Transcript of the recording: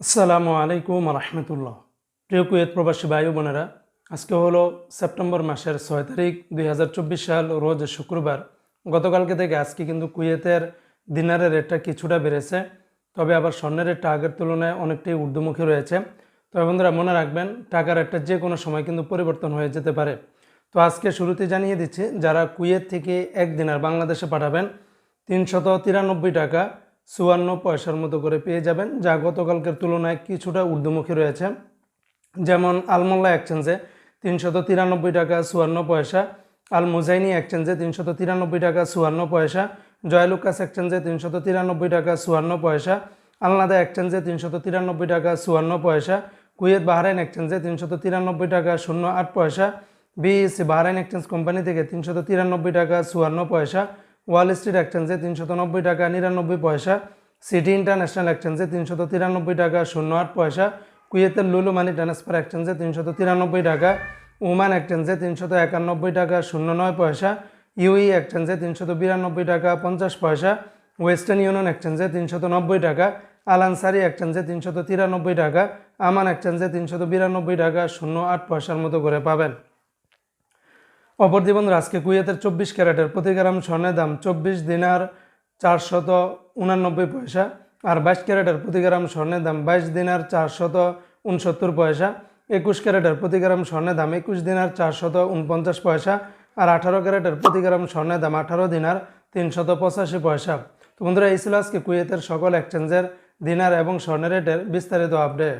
আসসালামু আলাইকুম রহমতুল্লাহ প্রিয় কুয়েত প্রবাসী ভাই বোনেরা, আজকে হলো সেপ্টেম্বর মাসের ছয় তারিখ দুই হাজার চব্বিশ সাল, রোজ শুক্রবার। গতকালকে থেকে আজকে কিন্তু কুয়েতের দিনারের রেটটা কিছুটা বেড়েছে, তবে আবার স্বর্ণের রেটটা আগের তুলনায় অনেকটাই ঊর্ধ্বমুখী রয়েছে। তবে বন্ধুরা, মনে রাখবেন টাকার রেটটা যে কোনো সময় কিন্তু পরিবর্তন হয়ে যেতে পারে। তো আজকে শুরুতে জানিয়ে দিচ্ছি, যারা কুয়েত থেকে এক দিনার বাংলাদেশে পাঠাবেন, তিনশত তিরানব্বই টাকা চুয়ান্ন পয়সার মতো করে পেয়ে যাবেন, যা গতকালকের তুলনায় কিছুটা ঊর্ধ্বমুখী রয়েছে। যেমন আলমোল্লা এক্সচেঞ্জে তিনশত তিরানব্বই টাকা চুয়ান্ন পয়সা আল মুজাইনি এক্সচেঞ্জে তিনশত তিরানব্বই টাকা চুয়ান্ন পয়সা, জয়লুকাস এক্সচেঞ্জে তিনশত তিরানব্বই টাকা চুয়ান্ন পয়সা, আলনাদা এক্সচেঞ্জে তিনশত তিরানব্বই টাকা চুয়ান্ন পয়সা, কুয়েত বাহরাইন এক্সচেঞ্জে তিনশত তিরানব্বই টাকা শূন্য আট পয়সা, বিএসসি বাহরাইন এক্সচেঞ্জ কোম্পানি থেকে তিনশত তিরানব্বই টাকা চুয়ান্ন পয়সা ওয়াল স্ট্রিট এক্সচেঞ্জে তিনশত নব্বই টাকা, নিরানব্বই পয়সা। সিটি ইন্টারন্যাশনাল এক্সচেঞ্জে তিনশত তিরানব্বই টাকা, শূন্য আট পয়সা। কুয়েতের লুলু মানি ট্রান্সফার এক্সচেঞ্জে তিনশত তিরানব্বই টাকা। ওমান এক্সচেঞ্জে তিনশত একানব্বই টাকা, শূন্য নয় পয়সা। ইউই এক্সচেঞ্জে তিনশত বিরানব্বই টাকা, পঞ্চাশ পয়সা। ওয়েস্টার্ন ইউনিয়ন এক্সচেঞ্জে তিনশত নব্বই টাকা। আলানসারি এক্সচেঞ্জে তিনশত তিরানব্বই টাকা। আমান এক্সচেঞ্জে তিনশত বিরানব্বই টাকা, শূন্য আট পয়সার মতো করে পাবেন। অপরদি বন্ধুরা, আজকে কুয়েতের চব্বিশ ক্যারেটের প্রতি গ্রাম স্বর্ণের দাম চব্বিশ দিনার চারশত উনানব্বই পয়সা আর বাইশ ক্যারেটের প্রতি গ্রাম স্বর্ণের দাম বাইশ দিনার চারশত উনসত্তর পয়সা। একুশ ক্যারেটের প্রতি গ্রাম স্বর্ণের দাম একুশ দিনার চারশত উনপঞ্চাশ পয়সা আর আঠারো ক্যারেটের প্রতি গ্রাম স্বর্ণের দাম আঠারো দিনার তিনশত পঁচাশি পয়সা। তো বন্ধুরা, এই ছিল আজকে কুয়েতের সকল এক্সচেঞ্জের দিনার এবং স্বর্ণের রেটের বিস্তারিত আপডেট